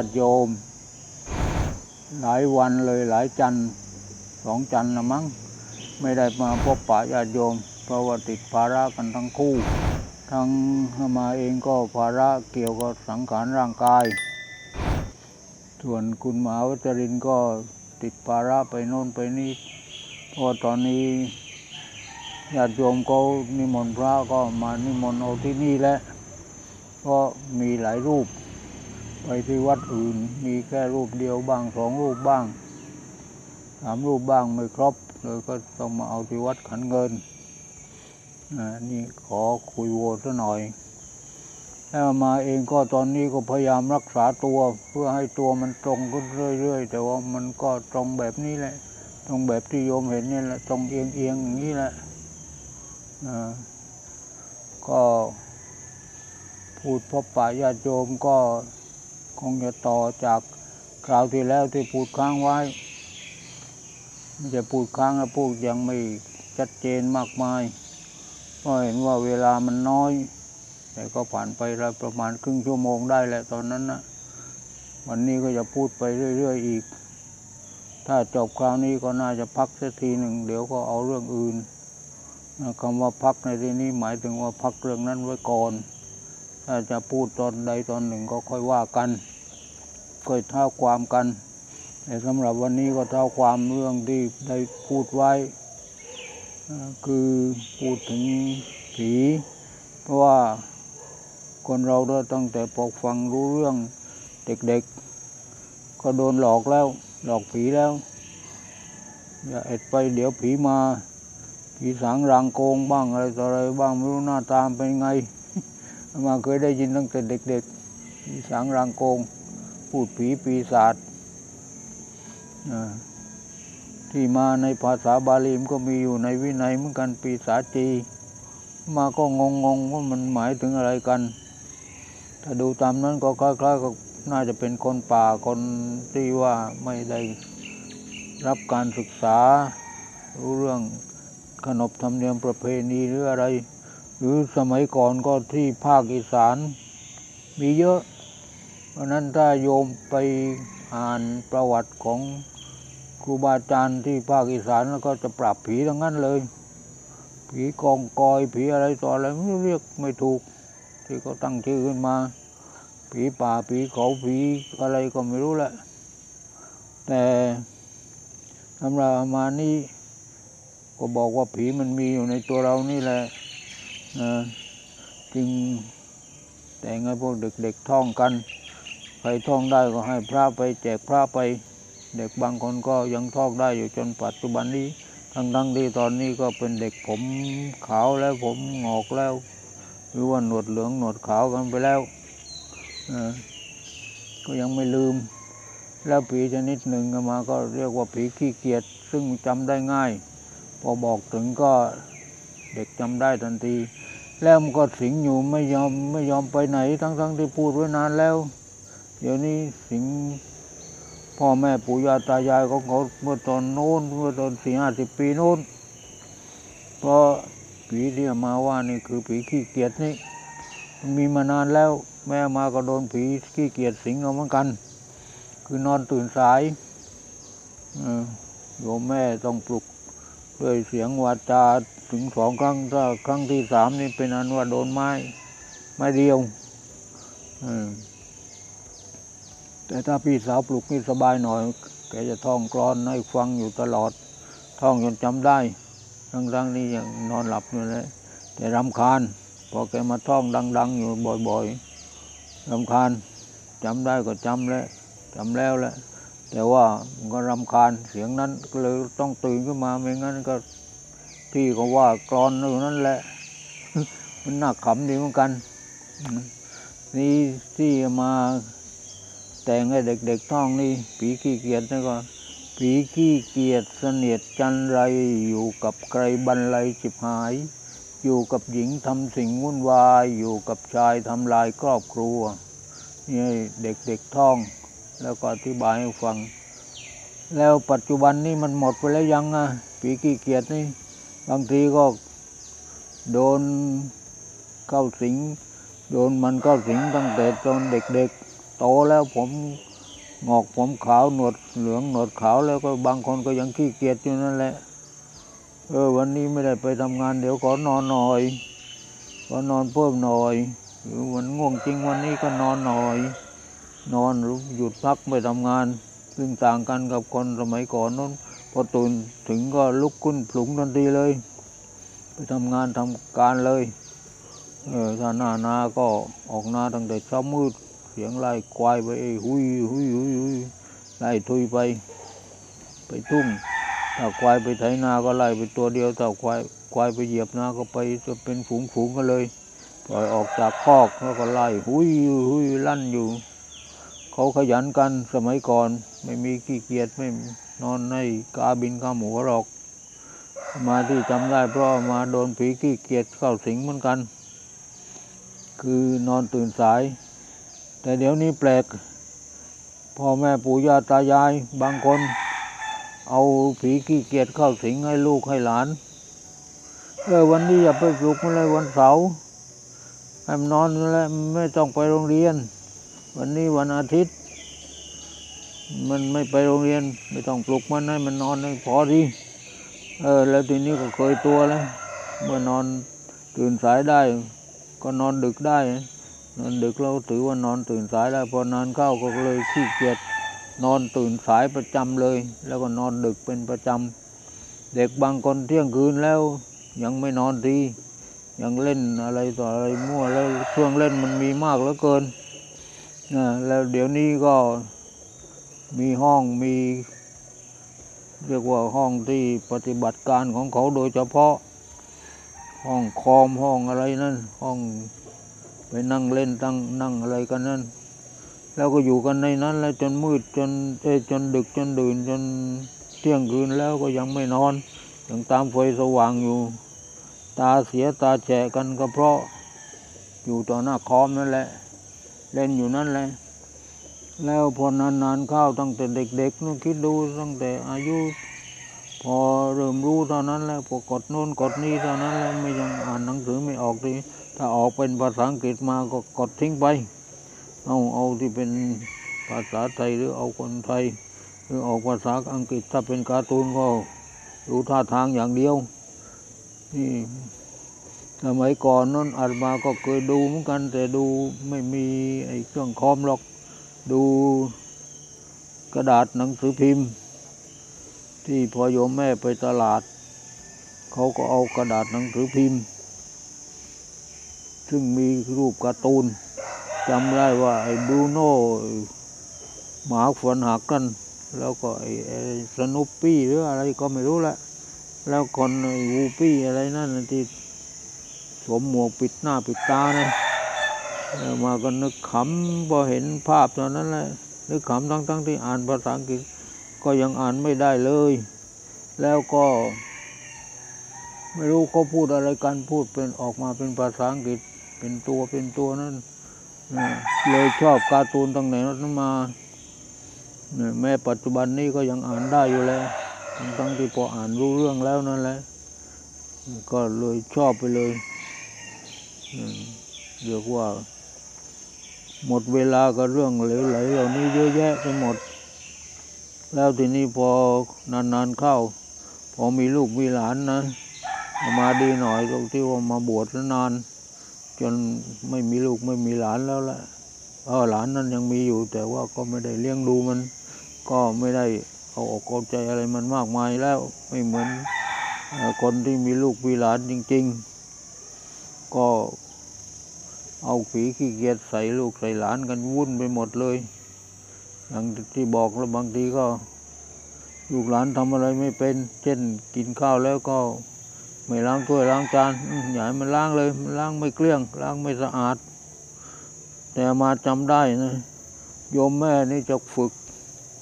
าติโยม หลายวันเลยหลายจันสองจันทร์ละมั้งไม่ได้มาพบปะญาติโยม เพราะว่าติดภาระกันทั้งคู่ ทั้งมาเองก็ภาระเกี่ยวกับสังขารร่างกาย ส่วนคุณมาวัชรินก็ติดภาระไปโน่นไปนี่เพราะตอนนี้ญาติโยมเขานิมนต์พระก็มานิมนต์เอาที่นี่แหละก็มีหลายรูป ไปที่วัดอื่นมีแค่รูปเดียวบ้างสองรูปบ้างสามรูปบ้างไม่ครบเลยก็ต้องมาเอาที่วัดขันเงินนี่ขอคุยโวซะหน่อยแล้วมาเองก็ตอนนี้ก็พยายามรักษาตัว เพื่อให้ตัวมันตรงขึ้นเรื่อยๆ แต่ว่ามันก็ตรงแบบนี้แหละ ตรงแบบที่โยมเห็นนี่แหละตรงเอียงๆอย่างนี้แหละก็พูดพบปะญาติโยมก็ คงจะต่อจากคราวที่แล้วที่พูดค้างไว้ไม่จะพูดค้างแล้วพูดยังไม่ชัดเจนมากมายเพราะเห็นว่าเวลามันน้อย แต่ก็ผ่านไปแล้วประมาณครึ่งชั่วโมงได้แหละตอนนั้นนะวันนี้ก็จะพูดไปเรื่อย ๆ อีก ถ้าจบคราวนี้ก็น่าจะพักสักทีหนึ่งเดี๋ยวก็เอาเรื่องอื่นคำว่าพักในที่นี้หมายถึงว่าพักเรื่องนั้นไว้ก่อน ถ้าจะพูดตอนใดตอนหนึ่งก็ค่อยว่ากันค่อยเท่าความกันแต่สำหรับวันนี้ก็เท่าความเรื่องที่ได้พูดไว้ คือพูดถึงผีเพราะว่าคนเราตั้งแต่ปกฟังรู้เรื่องเด็กๆ ก็โดนหลอกแล้ว หลอกผีแล้วอย่าเอ็ดไปเดี๋ยวผีมา ผีสางรางโกงบ้างอะไรต่ออะไรบ้างไม่รู้หน้าตามเป็นไง มาเคยได้ยินตั้งแต่เด็กๆผีสางรางโกง พูดผีปีศาจที่มาในภาษาบาลีมก็มีอยู่ในวินัยเหมือนกันปีศาจี มาก็งงงๆว่ามันหมายถึงอะไรกัน ถ้าดูตามนั้นก็คล้ายๆกับน่าจะเป็นคนป่าคนที่ว่าไม่ได้รับการศึกษารู้เรื่องขนบธรรมเนียมประเพณีหรืออะไร หรือสมัยก่อนก็ที่ภาคอีสานมีเยอะ เพราะนั้นถ้าโยมไปอ่านประวัติของครูบาอาจารย์ที่ภาคอีสานแล้วก็จะปราบผีทั้งนั้นเลย ผีกองกอยผีอะไรต่ออะไรไม่รู้เรียกไม่ถูก ที่เขาตั้งชื่อขึ้นมา ผีป่าผีเขาผีอะไรก็ไม่รู้แหละ แต่สำหรับอามานี่ก็บอกว่าผีมันมีอยู่ในตัวเรานี่แหละ นะจึงแต่งให้พวกเด็กๆท่องกัน ใครท่องได้ก็ให้พระไปแจกพระไป เด็กบางคนก็ยังท่องได้อยู่จนปัจจุบันนี้ ทั้งๆที่ตอนนี้ก็เป็นเด็กผมขาวแล้วผมงอกแล้ว หรือว่าหนวดเหลืองหนวดขาวกันไปแล้วก็ยังไม่ลืม แล้วผีชนิดหนึ่งก็มาก็เรียกว่าผีขี้เกียจซึ่งจำได้ง่าย พอบอกถึงก็เด็กจำได้ทันที แล้วมันก็สิงอยู่ไม่ยอมไม่ยอมไปไหน ทั้งๆทที่พูดไว้นานแล้ว เดี๋ยวนี้สิงพ่อแม่ปู่ย่าตายายของเขาเมื่อตอนโน้นเมื่อตอนสี่ห้าสิบปีโน้นเพราะผีที่มาว่านี่คือผีขี้เกียจนี่มันมีมานานแล้ว แม่มาก็โดนผีขี้เกียจสิงเอาเหมือนกัน คือนอนตื่นสายโยมแม่ต้องปลุกด้วยเสียงวาจา ถึงสองครั้งถ้าครั้งที่สามนี่เป็นอันว่าโดนไม้ไม้เดียวแต่ถ้าพี่สาวปลุกนี่สบายหน่อยแกจะท่องกรอนให้ฟังอยู่ตลอด ท่องจนจำได้ ทั้งๆนี้ยังนอนหลับอยู่เลยแต่รำคาญพอแกมาท่องดัง ๆ อยู่บ่อยๆรำคาญจำได้ก็จำแล้วจำแล้วแหละแต่ว่ามันก็รำคาญเสียงนั้นก็เลยต้องตื่นขึ้นมาไม่งั้นก็ พี่ก็ว่ากรอนอยู่นั่นแหละ มันน่าขำดีเหมือนกัน นี่ที่มาแต่งให้เด็กๆท่องนี่ ผีขี้เกียจนี่ก็ผีขี้เกียจเสนียดจันไรอยู่กับใครบรรลัยจิบหาย อยู่กับหญิงทำสิ่งวุ่นวาย อยู่กับชายทำลายครอบครัวนี่เด็กๆท่อง แล้วก็อธิบายให้ฟัง แล้วปัจจุบันนี่มันหมดไปแล้วยังอะผีขี้เกียจนี่ บางทีก็โดนเข้าสิง โดนมันเข้าสิงตั้งแต่ตอนเด็กๆโตแล้วผมงอกผมขาวหนวดเหลืองหนวดขาวแล้วก็บางคนก็ยังขี้เกียจอยู่นั่นแหละ เออวันนี้ไม่ได้ไปทำงานเดี๋ยวขอนอนหน่อยขอนอนเพิ่มหน่อยหรือวันง่วงจริงวันนี้ก็นอนหน่อย นอนหรือหยุดพักไม่ทำงาน ซึ่งต่างกันกับคนสมัยก่อนนั้น พอตื่นถึงก็ลุกขึ้นปลุงทันทีเลย ไปทำงานทำการเลยเออถ้าหน้านาก็ออกนาตั้งแต่เช้ามืด เสียงไล่ควายไปเอ้ยหุยหุยหุยหุยไล่ทุยไป ไปทุ่งถ้าควายไปไถนาก็ไล่ไปตัวเดียวถ้าควายควายไปเหยียบนาก็ไปจะเป็นฝูงฝูงกันเลยปล่อยออกจากคอกแล้วก็ไล่หุยหุยลั่นอยู่ เขาขยันกันสมัยก่อนไม่มีขี้เกียจไม่ นอนในกาบินข้าหมูหรอก มาที่จำได้เพราะมาโดนผีขี้เกียจเข้าสิงเหมือนกัน คือนอนตื่นสาย แต่เดี๋ยวนี้แปลกพ่อแม่ปู่ย่าตายายบางคน เอาผีขี้เกียจเข้าสิงให้ลูกให้หลานเออวันนี้อย่าไปปลุกมันเลยวันเสาร์ให้มันนอนแล้วไม่ต้องไปโรงเรียน วันนี้วันอาทิตย์ มันไม่ไปโรงเรียน ไม่ต้องปลุกมันให้มันนอนให้พอดีเออ แล้วทีนี้ก็เคยตัวแล้วเมื่อนอนตื่นสายได้ ก็นอนดึกได้ นอนดึกเราถือว่านอนตื่นสายได้พอนอนเข้าก็เลยขี้เกียจนอนตื่นสายประจำเลย แล้วก็นอนดึกเป็นประจำเด็กบางคนเที่ยงคืนแล้ว ยังไม่นอนทียังเล่นอะไรต่ออะไรมั่วแล้วช่วงเล่นมันมีมากเหลือเกินนะแล้วเดี๋ยวนี้ก็ มีห้องมี เรียกว่าห้องที่ปฏิบัติการของเขาโดยเฉพาะ ห้องคอมห้องอะไรนั่น ห้องไปนั่งเล่นตั้งนั่งอะไรกันนั่น แล้วก็อยู่กันในนั้น แล้วจนมืดจนเอจนดึกจนดื่นจนเที่ยงคืนแล้วก็ยังไม่นอนยังตามไฟสว่างอยู่ ตาเสียตาแฉะกันก็เพราะอยู่ต่อหน้าคอมนั่นแหละ เล่นอยู่นั่นแหละ แล้วพอนานๆเข้าตั้งแต่เด็กๆนู่นคิดดูตั้งแต่อายุ พอเริ่มรู้เท่านั้นแล้วพอกดโน้นกดนี้เท่านั้นแล้วไม่ยังอ่านหนังสือไม่ออกทีถ้าออกเป็นภาษาอังกฤษมาก็กดทิ้งไป เอาเอาที่เป็นภาษาไทยหรือเอาคนไทย หรือออกภาษาอังกฤษถ้าเป็นการ์ตูนก็ดูท่าทางอย่างเดียวนี่สมัยก่อนนั้นอาตมาก็เคยดูเหมือนกันแต่ดูไม่มีไอ้เครื่องคอมหรอก ดูกระดาษหนังสือพิมพ์ ที่พอโยมแม่ไปตลาด เขาก็เอากระดาษหนังสือพิมพ์ ซึ่งมีรูปการ์ตูนจำได้ว่าไอ้บรูโน่หมาฝันหักกันแล้วก็ไอ้สนุปปี้หรืออะไรก็ไม่รู้ละแล้วคนไอ้วูปี้อะไรนั่นที่สวมหมวกปิดหน้าปิดตานะแล้ว มาก็นึกขำพอเห็นภาพตอนนั้นแหละนึกขำทั้งๆที่อ่านภาษาอังกฤษก็ยังอ่านไม่ได้เลย แล้วก็ ไม่รู้เขาพูดอะไรกันพูดเป็นออกมาเป็นภาษาอังกฤษเป็นตัวเป็นตัวนั่นนะเลยชอบการ์ตูนตั้งแต่นั้นมาแม้ปัจจุบันนี้ก็ยังอ่านได้อยู่แล้วทั้งทั้งๆที่พออ่านรู้เรื่องแล้วนั่นแหละก็เลยชอบไปเลยเรียกว่า หมดเวลากับเรื่องเหลวไหลเหล่านี้เยอะแยะไปหมด แล้วทีนี้พอนานๆเข้า พอมีลูกมีหลานนะมาดีหน่อยตรงที่ว่ามาบวชแล้วนาน จนไม่มีลูกไม่มีหลานแล้วละเออหลานนั้นยังมีอยู่ แต่ว่าก็ไม่ได้เลี้ยงดูมัน ก็ไม่ได้เอาอกเอาใจอะไรมันมากมายแล้วไม่เหมือนคนที่มีลูกมีหลานจริง ๆ ก็ เอาผีขี้เกียจใส่ลูกใส่หลานกันวุ่นไปหมดเลยอย่างที่บอกแล้วบางทีก็ ลูกหลานทำอะไรไม่เป็น เช่นกินข้าวแล้วก็ไม่ล้างถ้วยล้างจานอย่าให้มันล้างเลยมันล้างไม่เกลี้ยง ล้างไม่สะอาด แต่มาจำได้นะโยมแม่นี่จะฝึก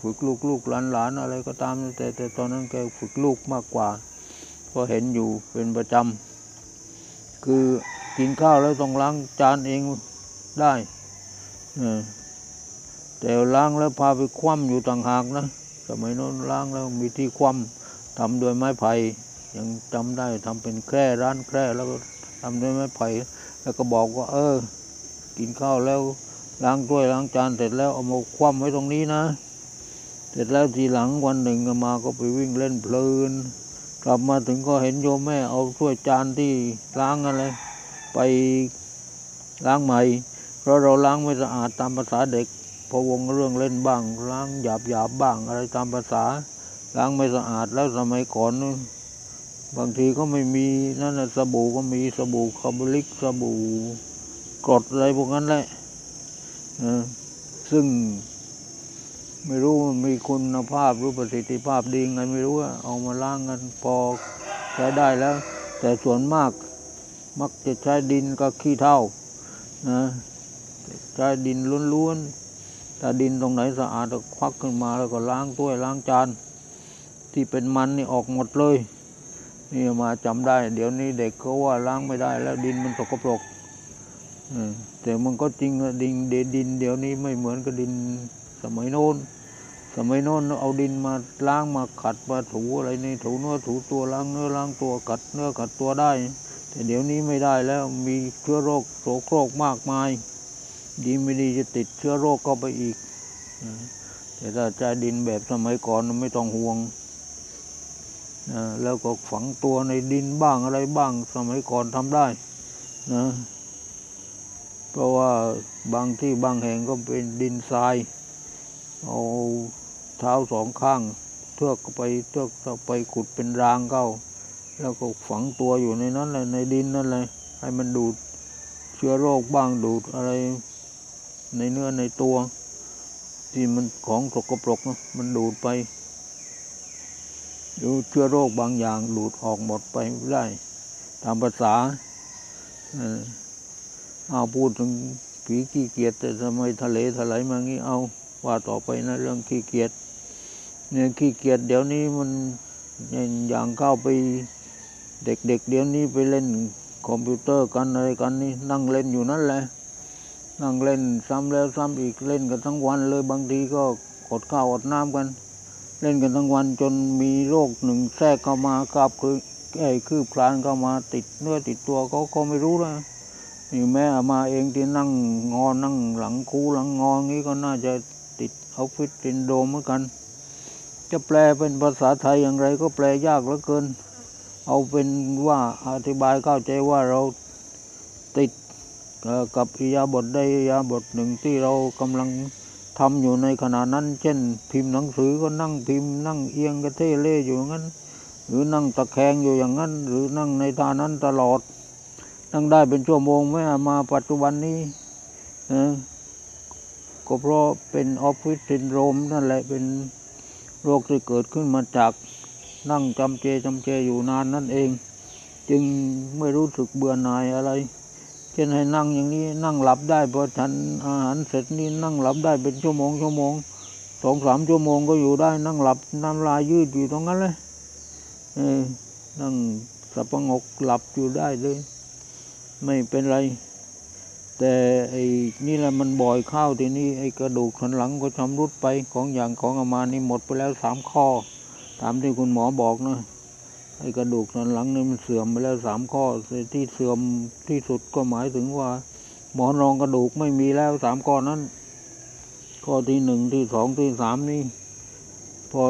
ฝึกลูกลูกหลานหลานอะไรก็ตาม แต่แต่ตอนนั้นแกฝึกลูกมากกว่าเพราะเห็นอยู่เป็นประจำคือ กินข้าวแล้วต้องล้างจานเองได้แต่ล้างแล้วพาไปคว่ำอยู่ต่างหากนะสมัยโน้นล้างแล้วมีที่คว่ำทำด้วยไม้ไผ่ยังจำได้ทำเป็นแคร่ร้านแคร่แล้วก็ทำด้วยไม้ไผ่แล้วก็บอกว่า เออ กินข้าวแล้วล้างถ้วยล้างจานเสร็จแล้วเอามาคว่ำไว้ตรงนี้นะ เสร็จแล้วทีหลังวันหนึ่งก็มาก็ไปวิ่งเล่นเพลิน กลับมาถึงก็เห็นโยมแม่เอาถ้วยจานที่ล้างอะไร ไปล้างใหม่ เพราะเราล้างไม่สะอาดตามภาษาเด็กพอวงเรื่องเล่นบ้าง ล้างหยาบหยาบบ้างอะไรตามภาษา ล้างไม่สะอาดแล้วสมัยก่อนบางทีก็ไม่มีนั่นนะสบู่ก็มีสบู่คาร์บอลิกสบู่กรดอะไรพวกนั้นแหละเออซึ่ง ไม่รู้มันมีคุณภาพหรือประสิทธิภาพดีไงไม่รู้อะเอามาล้างกันพอใช้ได้แล้ว แต่ส่วนมาก มักจะใช้ดินกับขี้เถ้านะใช้ดินล้วนๆถ้าดินตรงไหนสะอาดก็ควักขึ้นมาแล้วก็ล้างถ้วยล้างจานที่เป็นมันนี่ออกหมดเลย นี่มาจำได้ เดี๋ยวนี้เด็กเขาว่าล้างไม่ได้แล้วดินมันสกปรกแต่มันก็จริงดินเดดิน เดี๋ยวนี้ไม่เหมือนกับดินสมัยโน้นสมัยโน้นเอาดินมาล้างมาขัดมาถูอะไรนี่ถูเนื้อถูตัวล้างเนื้อล้างตัวกัดเนื้อกัดตัวได้ แต่เดี๋ยวนี้ไม่ได้แล้วมีเชื้อโรคโสโครกมากมาย ดีไม่ดีจะติดเชื้อโรคเข้าไปอีก แต่ถ้าใช้ดินแบบสมัยก่อนไม่ต้องห่วงนะแล้วก็ฝังตัวในดินบ้างอะไรบ้างสมัยก่อนทำได้นะเพราะว่าบางที่บางแห่งก็เป็นดินทราย เอาเท้าสองข้างเทือกไปเทือกไปขุดเป็นรางเข้า แล้วก็ฝังตัวอยู่ในนั้นเลยในดินนั่นเลยให้มันดูดเชื้อโรคบ้างดูดอะไรในเนื้อในตัว ที่มันของสกปรกนะมันดูดไปดูเชื้อโรคบางอย่างดูดออกหมดไปได้ตามภาษาเออเอาพูดถึงผีขี้เกียจแต่ทำไมทะเลถลายมางี้เอาว่าต่อไปนะเรื่องขี้เกียจเนี่ยขี้เกียจเดี๋ยวนี้มันอย่างเข้าไป เด็กๆเดี๋ยวนี้ไปเล่นคอมพิวเตอร์กันอะไรกันนี่นั่งเล่นอยู่นั่นแหละ นั่งเล่นซ้ำแล้วซ้ำอีกเล่นกันทั้งวันเลยบางทีก็อดข้าวอดน้ำกัน เล่นกันทั้งวันจนมีโรคหนึ่งแทรกเข้ามากับคือไอ้คืบคลานเข้ามาติดเนื้อติดตัวเขาก็ไม่รู้นะนี่แม่มาเองที่นั่งงอนั่งหลังคูหลังงองี้ก็น่าจะติดออฟฟิศซินโดมเหมือนกัน จะแปลเป็นภาษาไทยอย่างไรก็แปลยากเหลือเกิน เอาเป็นว่าอธิบายเข้าใจว่าเราติดกับอิยาบถใดอิยาบทหนึ่งที่เรากำลังทำอยู่ในขณะนั้น เช่น พิมพ์หนังสือก็นั่งพิมพ์นั่งเอียงกระเทเล่อยู่งั้น หรือนั่งตะแคงอยู่อย่างนั้น หรือนั่งในท่านั้นตลอด นั่งได้เป็นชั่วโมงไม่มาปัจจุบันนี้ก็เพราะเป็นออฟฟิศซินโดรมนั่นแหละเป็นโรคที่เกิดขึ้นมาจาก นั่งจำเจจำเจอยู่นานนั่นเอง จึงไม่รู้สึกเบื่อหน่ายอะไรเช่นให้นั่งอย่างนี้นั่งหลับได้พอฉันอาหารเสร็จนี่นั่งหลับได้เป็นชั่วโมงชั่วโมงสองสามชั่วโมงก็อยู่ได้นั่งหลับน้ำลายยืดอยู่ตรงนั้นเลยเออนั่งสับประงกหลับอยู่ได้เลย ไม่เป็นไร แต่ไอ้นี่แหละมันบ่อยเข้าทีนี้ไอ้กระดูกสันหลังก็ชำรุดไปของอย่างของอามานี่หมดไปแล้วสามข้อ ตามที่คุณหมอบอกนะไอ้กระดูกสันหลังนี่มันเสื่อมไปแล้วสามข้อที่เสื่อมที่สุดก็หมายถึงว่า หมอนรองกระดูกไม่มีแล้วสามข้อนั้น ข้อที่หนึ่งที่สองที่สามนี่ พอ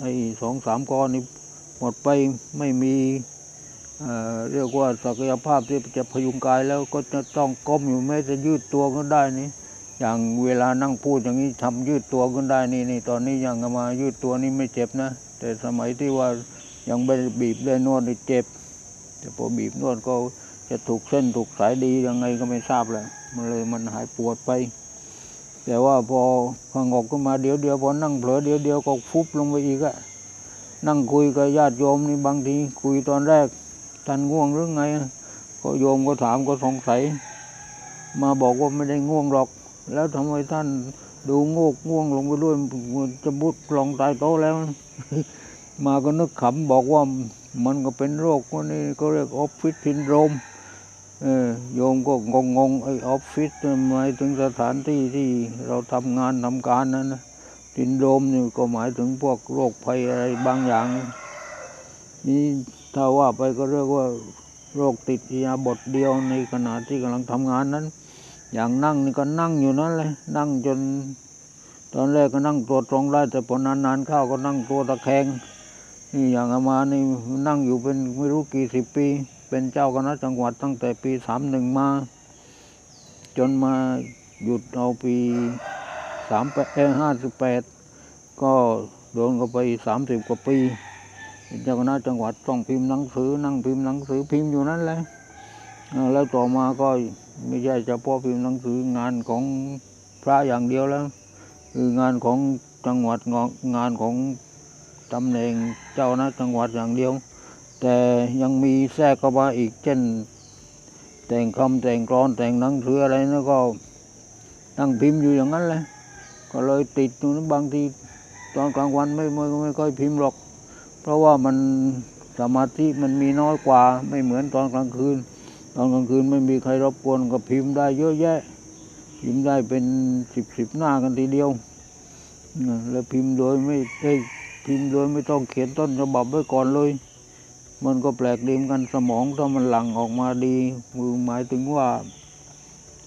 ไอ้สองสามข้อนี้หมดไปไม่มีเเรียกว่าศักยภาพที่จะพยุงกายแล้วก็จะต้องก้มอยู่แม้จะยืดตัวก็ได้นี่อย่างเวลานั่งพูดอย่างนี้ทำยืดตัวขึ้นได้นี่นี่ตอนนี้ยังเอามายืดตัวนี่ไม่เจ็บนะ แต่สมัยที่ว่ายังไม่บีบได้นวดนี่เจ็บ แต่พอบีบนวดก็จะถูกเส้นถูกสายดียังไงก็ไม่ทราบแหละมันเลยมันหายปวดไป แต่ว่าพอพองอกขึ้นมาเดี๋ยวเดียวพอนั่งเผลอเดี๋ยวเดียวก็ฟุบลงไปอีกอะนั่งคุยกับญาติโยมนี่บางทีคุยตอนแรกท่านง่วงหรือไง ก็โยมก็ถามก็สงสัย มาบอกว่าไม่ได้ง่วงหรอก แล้วทำไมท่าน ดูงกง่วงลงไปด้วยมือนจะบุดปลองตายโตแล้ว มาก็นึกขำบอกว่ามันก็เป็นโรคว่านี่ก็เรียกออฟฟิศซินโดรมเออโยมก็งงงๆไอออฟฟิศหมายถึงสถานที่ที่เราทำงานทำการนั่นนะซินโดรมนี่ก็หมายถึงพวกโรคภัยอะไรบางอย่าง นี่ถ้าว่าไปก็เรียกว่าโรคติดยาบทเดียวในขณะที่กำลังทำงานนั้น อย่างนั่งนี่ก็นั่งอยู่นั่นเลย นั่งจน ตอนแรกก็นั่งตัวตรงได้แต่พอนานๆเข้าก็นั่งตัวตะแคงนี่อย่างอามานี่นั่งอยู่เป็นไม่รู้กี่สิบปี เป็นเจ้าคณะจังหวัดตั้งแต่ปีสามหนึ่งมา จนมาหยุดเอาปีสามแปดห้าสิบแปดก็โดนก็ไปสามสิบกว่าปีเป็นเจ้าคณะจังหวัดต้องพิมพ์หนังสือนั่งพิมพ์หนังสือพิมพ์อยู่นั่นแหละแล้วต่อมาก็ ไม่ใช่เฉพาะพิมพ์หนังสืองานของพระอย่างเดียวแล้ว คืองานของจังหวัดงานของตำแหน่งเจ้าคณะจังหวัดอย่างเดียว แต่ยังมีแทรกเข้ามาอีกเช่น แต่งคำแต่งกลอนแต่งหนังสืออะไรนั่นก็ตั้งพิมพ์อยู่อย่างนั้นเลยก็เลยติดอยู่นั้นบางทีตอนกลางวันไม่ไม่ไม่ค่อยพิมพ์หรอก เพราะว่ามันสมาธิมันมีน้อยกว่าไม่เหมือนตอนกลางคืน อนกลางคืนไม่มีใครรบกวนก็พิมพ์ได้เยอะแยะ พิมพ์ได้เป็นสิบสิบหน้ากันทีเดียว แล้วพิมพ์โดยไม่ได้พิมพ์โดยไม่ต้องเขียนต้นฉบับไว้ก่อนเลย มันก็แปลกดีมกันสมองถ้ามันหลั่งออกมาดีมือหมายถึงว่า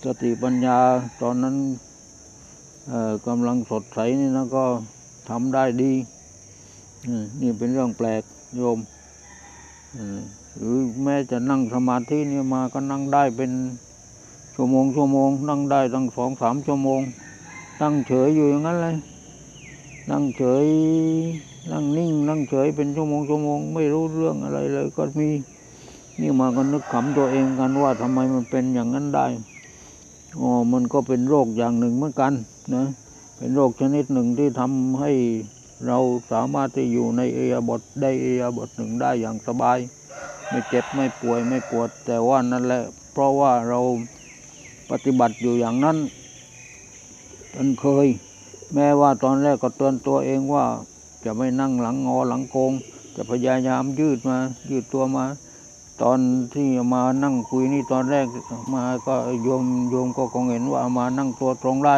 สติปัญญาตอนนั้นกำลังสดใสนี่นะก็ทำได้ดี นี่เป็นเรื่องแปลกโยมอืม หรือแม้จะนั่งสมาธินี่มาก็นั่งได้เป็นชั่วโมงชั่วโมง นั่งได้ตั้งสองสามชั่วโมง นั่งเฉยอยู่อย่างนั้นเลย นั่งเฉย นั่งนิ่ง นั่งเฉยเป็นชั่วโมงชั่วโมง ไม่รู้เรื่องอะไรเลย ก็มีนี่มาก็นึกขำตัวเองกันว่าทำไมมันเป็นอย่างนั้นได้อ๋อมันก็เป็นโรคอย่างหนึ่งเหมือนกันนะเป็นโรคชนิดหนึ่งที่ทำให้เราสามารถที่อยู่ในเอียบทได้เอียบทหนึ่งได้อย่างสบาย ไม่เจ็บไม่ป่วยไม่ปวด แต่ว่านั่นแหละ เพราะว่าเราปฏิบัติอยู่อย่างนั้นจนเคย แม้ว่าตอนแรกก็เตือนตัวเองว่า จะไม่นั่งหลังงอหลังโกง จะพยายามยืดมา ยืดตัวมา ตอนที่มานั่งคุยนี่ตอนแรกมาก็โยมโยมก็คงเห็นว่ามานั่งตัวตรงได้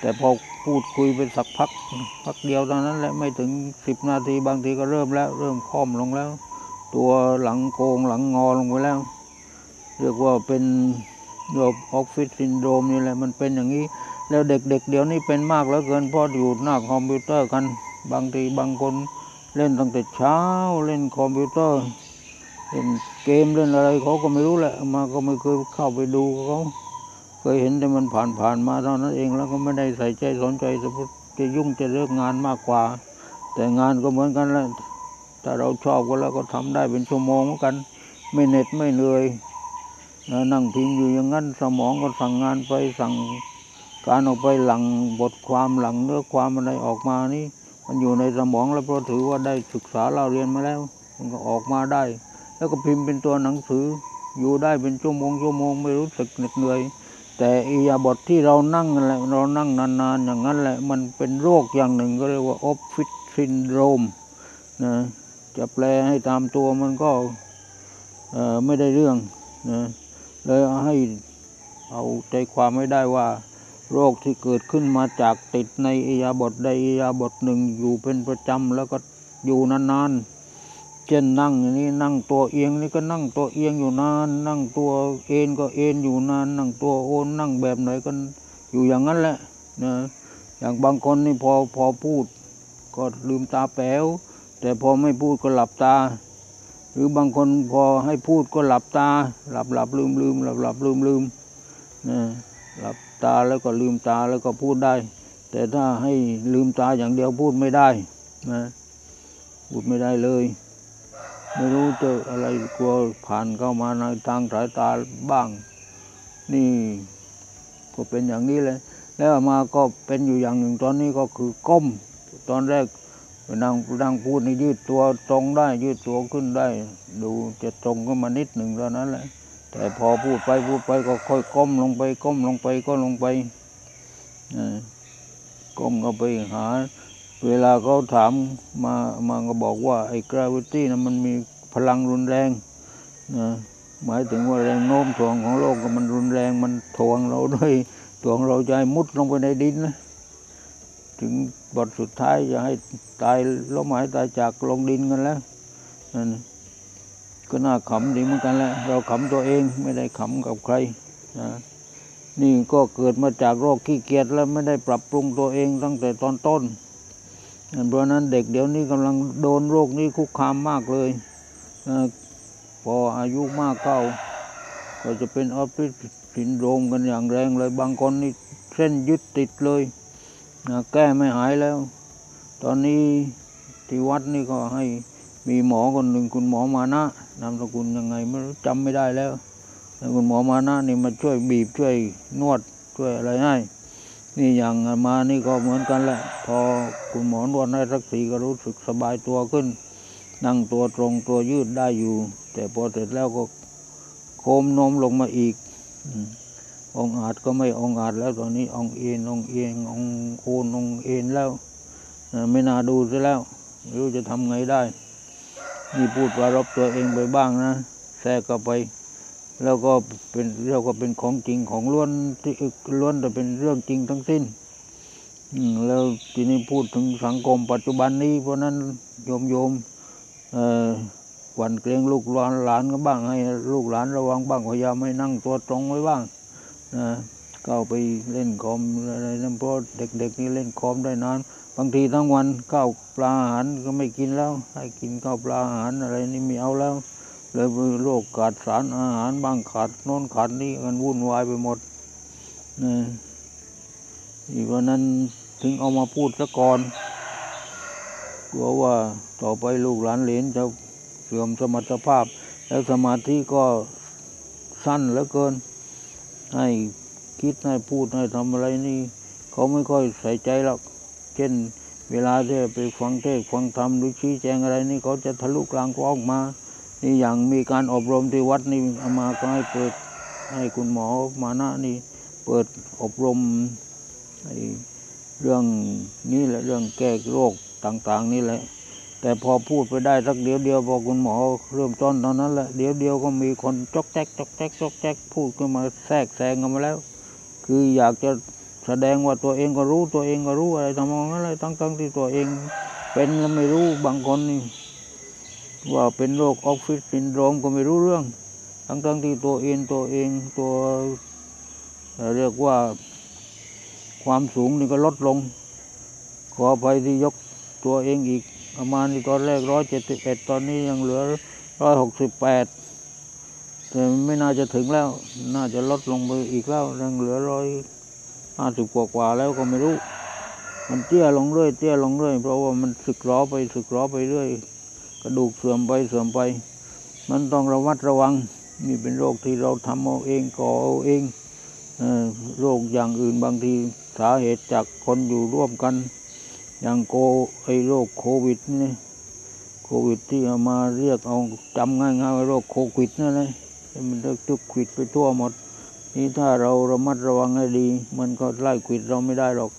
แต่พอพูดคุยไปสักพัก พักเดียวตอนนั้นแหละไม่ถึงสิบนาทีบางทีก็เริ่มแล้ว เริ่มค่อมลงแล้ว ตัวหลังโกงหลังงอลงไปแล้ว เรียกว่าเป็นโรคออฟฟิศซินโดรมนี่แหละมันเป็นอย่างนี้ แล้วเด็กๆเดี๋ยวนี้เป็นมากเหลือเกินพราะอยู่หน้าคอมพิวเตอร์กันบางทีบางคนเล่นตั้งแต่เช้าเล่นคอมพิวเตอร์เล่นเกมเล่นอะไรเขาก็ไม่รู้แหละมาก็ไม่เคยเข้าไปดูเขาเคยเห็นแต่มันผ่านผ่านๆมาเท่านั้นเองแล้วก็ไม่ได้ใส่ใจสนใจแต่พุทธจะยุ่งจะเลิกงานมากกว่า แต่งานก็เหมือนกันแหละ ถ้าเราชอบก็แล้วก็ทำได้เป็นชั่วโมงเหมือนกัน ไม่เหน็ดไม่เหนื่อยนั่งพิมพ์อยู่อย่างนั้นสมองก็สั่งงานไปสั่งการออกไปหลังบทความหลังเนื้อความอะไรออกมานี่ มันอยู่ในสมองแล้วเพราะถือว่าได้ศึกษาเราเรียนมาแล้ว มันก็ออกมาได้ แล้วก็พิมพ์เป็นตัวหนังสืออยู่ได้เป็นชั่วโมงชั่วโมงไม่รู้สึกเหน็ดเหนื่อย แต่อียาบทที่เรานั่งแหละเรานั่งนานๆอย่างนั้นแหละมันเป็นโรคอย่างหนึ่งก็เรียกว่าออฟฟิศซินโดรมนะ จะแปลให้ตามตัวมันก็ไม่ได้เรื่องนะเลยให้เอาใจความไม่ได้ว่า โรคที่เกิดขึ้นมาจากติดในอียาบทใดอียาบทหนึ่งอยู่เป็นประจำแล้วก็อยู่นานๆ เช่นนั่งอย่างนี้นั่งตัวเอียงนี่ก็นั่งตัวเอียงอยู่นาน นั่งตัวเอ็นก็เอ็นอยู่นาน นั่งตัวโอนนั่งแบบไหนก็อยู่อย่างนั้นแหละนะอย่างบางคนนี่พอพอพูด ก็ลืมตาแป๋ว แต่พอไม่พูดก็หลับตา หรือบางคนพอให้พูดก็หลับตา หลับหลับลืมลืมหลับหลับลืมลืมนะหลับตาแล้วก็ลืมตาแล้วก็พูดได้ แต่ถ้าให้ลืมตาอย่างเดียวพูดไม่ได้นะพูดไม่ได้เลย ไม่รู้เจออะไรกลัวผ่านเข้ามาในทางสายตาบ้าง นี่ก็เป็นอย่างนี้เลยแล้วมาก็เป็นอยู่อย่างหนึ่งตอนนี้ก็คือก้ม ตอนแรก นั่งนั่งพูดนี่ยืดตัวตรงได้ ยืดตัวขึ้นได้ ดูจะตรงขึ้นมานิดหนึ่งเท่านั้นแหละ แต่พอพูดไปพูดไปก็ค่อยก้มลงไป ก้มลงไปก็ลงไปก้มก็ไปหา เวลาเขาถามมามาก็บอกว่า ไอ้กราวิตี้นะมันมีพลังรุนแรงนะหมายถึงว่าแรงโน้มถ่วงของโลกก็มันรุนแรงมันถ่วงเราด้วยถ่วงเราให้มุดลงไปในดินนะ ถึงบทสุดท้ายจะให้ตายล้มหายตายจากลงดินกันแล้วนั่นก็น่าขำดีเหมือนกันแหละเราขำตัวเองไม่ได้ขำกับใครนะนี่ก็เกิดมาจากโรคขี้เกียจแล้วไม่ได้ปรับปรุงตัวเองตั้งแต่ตอนต้นเพราะนั้นเด็กเดี๋ยวนี้กำลังโดนโรคนี้คุกคามมากเลยอพออายุมากเข้า ก็จะเป็นออฟฟิศซินโดรมกันอย่างแรงเลยบางคนนี่เส้นยึดติดเลย นะแก้ไม่หายแล้ว ตอนนี้ที่วัดนี่ก็ให้มีหมอคนหนึ่งคุณหมอมานะนามสกุลยังไงไม่รู้จำไม่ได้แล้วแต่คุณหมอมานะนี่มาช่วยบีบช่วยนวดช่วยอะไรให้นี่อย่างมานี่ก็เหมือนกันแหละ พอคุณหมอนวดให้สักสีก็รู้สึกสบายตัวขึ้น นั่งตัวตรงตัวยืดได้อยู่ แต่พอเสร็จแล้วก็โค้มโน้มลงมาอีก อืม องอาจก็ไม่องอาจแล้วตอนนี้องเอ็นองเอียงองโอนองเอ็นแล้วไม่น่าดูซะแล้วไม่รู้จะทำไงได้ นี่พูดว่ารบตัวเองไปบ้างนะแทรกเข้าไป แล้วก็เป็นเรียกว่าเป็นของจริงของล้วนที่ล้วนแต่เป็นเรื่องจริงทั้งสิ้นแล้วทีนี้พูดถึงสังคมปัจจุบันนี้ เพราะนั้นโยมโยมหวันเกรงลูกหลานหลานก็บ้างให้ลูกหลานระวังบ้างพยายามไม่นั่งตัวตรงไว้บ้าง นะเข้าไปเล่นคอมอะไรนั่นเพราะเด็กๆนี่เล่นคอมได้นานบางทีทั้งวันข้าวปลาอาหารก็ไม่กินแล้ว ให้กินข้าวปลาอาหารอะไรนี่ไม่เอาแล้ว เลยโรคขาดสารอาหารบ้างขาดโน่นขาดนี่กันวุ่นวายไปหมดนะอีกวันนั้นถึงเอามาพูดซะก่อนกลัวว่าต่อไปลูกหลานเหลนจะเสื่อมสมรรถภาพ แล้วสมาธิก็สั้นเหลือเกิน ให้คิดให้พูดให้ทำอะไรนี่ เขาไม่ค่อยใส่ใจหรอก เช่น เวลาที่ไปฟังเทศฟังธรรมหรือชี้แจงอะไรนี่เขาจะทะลุกลางกล้องมานี่อย่างมีการอบรมที่วัดนี่เอามาก็ให้เปิดให้คุณหมอมานะนี่เปิดอบรมเรื่องนี้แหละเรื่องแก้โรคต่าง ๆ นี่แหละ แต่พอพูดไปได้สักเดียวเดียวพอกคุณหมอเริ่มต้นตอนนั้นแหละเดียวเดียวก็มีคนจกแจ๊กจกแจ๊กจกแจ๊กพูดขึ้นมาแทรกแซงกันมาแล้ว คืออยากจะแสดงว่าตัวเองก็รู้ตัวเองก็รู้อะไรทำนองนั้นเลยทั้งๆที่ตัวเอง เป็นแล้วไม่รู้บางคนนี่ว่าเป็นโรคออฟฟิศซินโดรมก็ไม่รู้เรื่อง ทั้งทั้งๆที่ตัวเองตัวเองตัวเอ่อเรียกว่าความสูงนี่ก็ลดลง ขออภัยที่ยกตัวเองอีก ประมาณตอนแรกร้อยเจ็ดสิบเอ็ดตอนนี้ยังเหลือร้อยหกสิบแปดแต่ไม่น่าจะถึงแล้ว น่าจะลดลงไปอีกแล้วยังเหลือร้อยห้าสิบกว่าๆแล้วก็ไม่รู้ มันเตี้ยลงเรื่อยเตี้ยลงเรื่อยเพราะว่ามันสึกหรอไปสึกหรอไปเรื่อย กระดูกเสื่อมไปเสื่อมไป มันต้องระมัดระวังนี่เป็นโรคที่เราทำเอาเองก่อเอาเองโรคอย่างอื่นบางทีสาเหตุจากคนอยู่ร่วมกัน อย่างโคไอโรคโควิดนี่โควิดที่เอามาเรียกเอาจำง่ายๆว่าโรคโควิดนั่นเลยมันเรียกทุกควิดไปทั่วหมด นี่ถ้าเราระมัดระวังให้ดี มันก็ไล่ควิดเราไม่ได้หรอก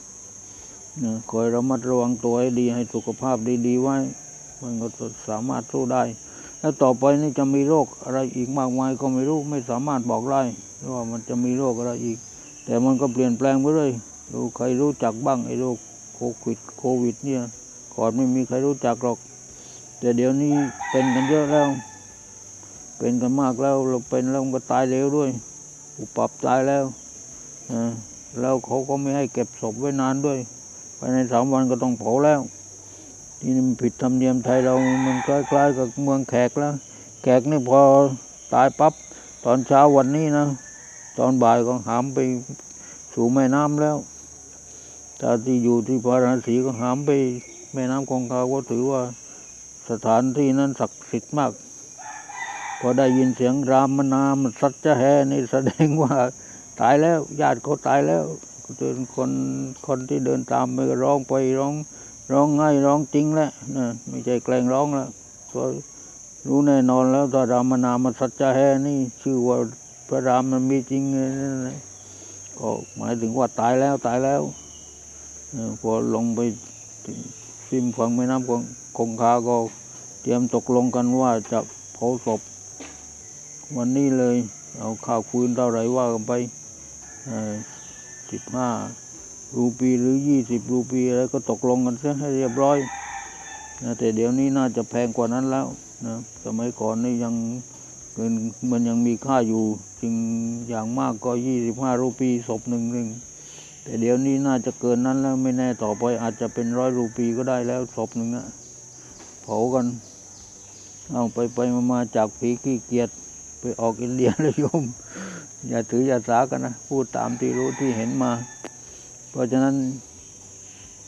นะคอยระมัดระวังตัวให้ดีให้สุขภาพดีๆไว้ มันก็สามารถสู้ได้ แล้วต่อไปนี่จะมีโรคอะไรอีกมากมายก็ไม่รู้ไม่สามารถบอกได้ว่ามันจะมีโรคอะไรอีก แต่มันก็เปลี่ยนแปลงไปเรื่อยดูใครรู้จักบ้างไอ้โรค โควิดโควิดเนี่ยก่อนไม่มีใครรู้จักหรอก แต่เดี๋ยวนี้เป็นกันเยอะแล้ว เป็นกันมากแล้วเราเป็นแล้วก็ตายเร็วด้วยอุปรับตายแล้วอ่าแล้วเขาก็ไม่ให้เก็บศพไว้นานด้วยภายในสามวันก็ต้องเผาแล้วที่นี่มันผิดธรรมเนียมไทยเรามันคล้ายๆกับเมืองแขกแล้ว แขกนี่พอตายปั๊บตอนเช้าวันนี้นะ ตอนบ่ายก็หามไปสู่แม่น้ำแล้ว ถ้าที่อยู่ที่พาราณสีก็หามไปแม่น้ำคงคาก็ถือว่าสถานที่นั้นศักดิ์สิทธิ์มาก พอได้ยินเสียงรามนามสัจจะแหนี่แสดงว่าตายแล้วญาติเขาตายแล้วจนคนคนที่เดินตามไปร้องไปร้อง ร้องไห้ร้องจริงแล้วนะไม่ใช่แกล้งร้องแล้วก็รู้แน่นอนแล้วถ้ารามนามสัจจะแหนี่ ชื่อว่าพระรามมันมีจริงก็หมายถึงว่าตายแล้วตายแล้ว พอลงไปถึงริมฝั่งแม่น้ำคงคงคาก็เตรียมตกลงกันว่าจะเผาศพ วันนี้เลยเอาข้าวฟืนเท่าไรว่ากันไปสิบห้ารูปีหรือยี่สิบรูปีอะไรก็ตกลงกันซะให้เรียบร้อยนะแต่เดี๋ยวนี้น่าจะแพงกว่านั้นแล้วนะสมัยก่อนนี่ยังเงินมันยังมีค่าอยู่ จึงอย่างมากก็ยี่สิบห้ารูปีศพหนึ่งหนึ่ง แต่เดี๋ยวนี้น่าจะเกินนั้นแล้วไม่แน่ต่อไปอาจจะเป็นร้อยรูปีก็ได้แล้วศพหนึ่งนะเผากัน เอาไปไปมามาจากผีขี้เกียจไปออกอินเดียเลยโยม อย่าถืออย่าสากันนะ พูดตามที่รู้ที่เห็นมา เพราะฉะนั้น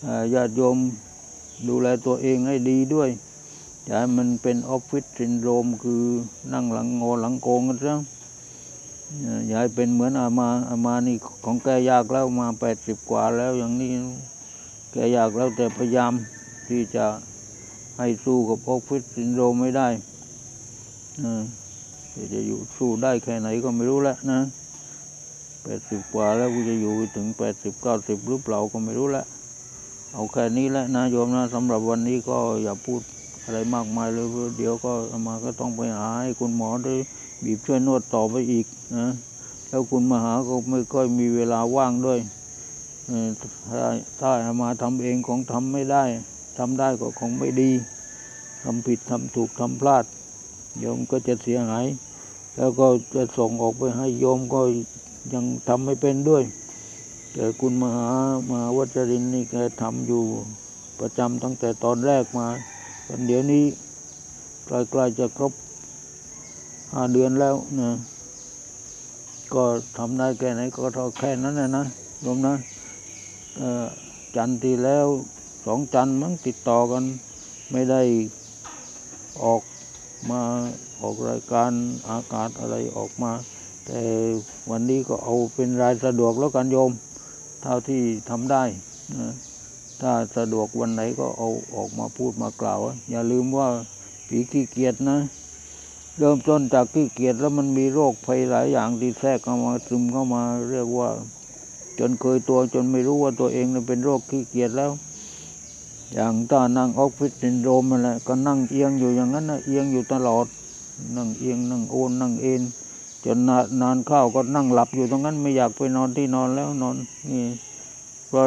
เอ่อญาติโยมดูแลตัวเองให้ดีด้วยอย่าให้มันเป็นออฟฟิศซินโดรมคือนั่งหลังงอหลังโกงกันซะ ยาให้เป็นเหมือนอามาอามานี่ของแกยากแล้วมาแปดสิบกว่าแล้วอย่างนี้แกยากแล้วแต่พยายามที่จะให้สู้กับออฟฟิศซินโดรมไม่ได้ออแต่จะอยู่สู้ได้แค่ไหนก็ไม่รู้แล้วนะแปดสิบกว่าแล้วกูจะอยู่ถึงแปดสิบเก้าสิบหรือเปล่าก็ไม่รู้แล้วเอาแค่นี้แหละนะโยมนะสำหรับวันนี้ก็อย่าพูดอะไรมากมายเลยเดี๋ยวก็อามาก็ต้องไปหาให้คุณหมอด้วย บีบช่วยนวดต่อไปอีกนะแล้วคุณมหาก็ไม่ค่อยมีเวลาว่างด้วยเอ่อถ้าถ้ามาทำเองคงทำไม่ได้ทำได้ก็คงไม่ดีทำผิดทำถูกทำพลาดโยมก็จะเสียหาย แล้วก็จะส่งออกไปให้โยมก็ยังทำไม่เป็นด้วย แต่คุณมหามาวัชรินนี่แกทำอยู่ประจำตั้งแต่ตอนแรกมาจนเดี๋ยวนี้ใกล้ๆจะครบ ห้าเดือนแล้วนะก็ทำได้แค่ไหนก็ท่าแค่นั้นนะนะโยมนะเอ่อจันทร์ทีแล้วสองจันทร์มั้งติดต่อกัน ไม่ได้ออกมาออกรายการอากาศอะไรออกมา แต่วันนี้ก็เอาเป็นรายสะดวกแล้วกันโยม เท่าที่ทำได้นะถ้าสะดวกวันไหนก็เอาออกมาพูดมากล่าว อย่าลืมว่าผีขี้เกียจนะ เริ่มต้นจากขี้เกียจแล้วมันมีโรคภัยหลายอย่างที่แทรกเข้ามาซึมเข้ามา เรียกว่า จนเคยตัวจนไม่รู้ว่าตัวเองเป็นโรคขี้เกียจแล้ว อย่างถ้านั่งออฟฟิศซินโดรมนั่นแหละก็นั่งเอียงอยู่อย่างนั้นนะเอียงอยู่ตลอด นั่งเอียงนั่งโอนนั่งเอ็นจนนานนานเข้าก็นั่งหลับอยู่ตรงนั้นไม่อยากไปนอนที่นอนแล้วนอนนี่เพราะ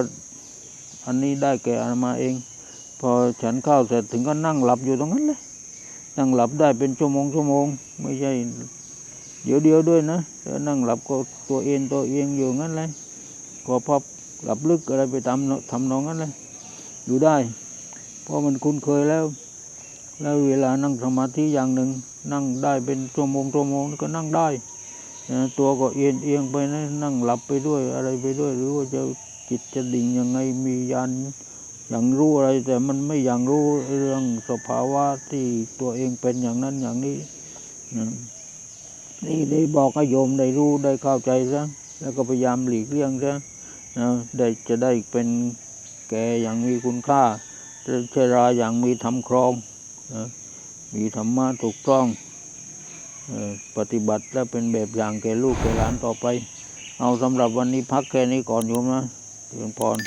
อันนี้ได้แก่อามาเอง พอฉันข้าวเสร็จถึงก็นั่งหลับอยู่ตรงนั้นเลย นั่งหลับได้เป็นชั่วโมงชั่วโมง ไม่ใช่ เดี๋ยวเดียวด้วยนะแล้วนั่งหลับก็ตัวเอ็นตัวเอียงอยู่งั้นเลยก็พับหลับลึกอะไรไปทำทำนองนั้นเลยอยู่ได้ เพราะมันคุ้นเคยแล้ว แล้วเวลานั่งสมาธิอย่างหนึ่ง นั่งได้เป็นชั่วโมงชั่วโมงก็นั่งได้ตัวก็เอียงเอียงไปนะนั่งหลับไปด้วยอะไรไปด้วย หรือว่าจะจิตจะดิ่งยังไงมียาน อย่างรู้อะไรแต่มันไม่อย่างรู้เรื่องสภาวะที่ตัวเองเป็นอย่างนั้นอย่างนี้นะนี่ได้บอกให้โยมได้รู้ได้เข้าใจซะแล้วก็พยายามหลีกเลี่ยงซะนะได้จะได้เป็นแก่อย่างมีคุณค่าเชราอย่างมีธรรมครองนะมีธรรมะถูกต้องปฏิบัติและเป็นแบบอย่างแก่ลูกแก่หลานต่อไป เอาสำหรับวันนี้พักแค่นี้ก่อนโยมนะเรียนพร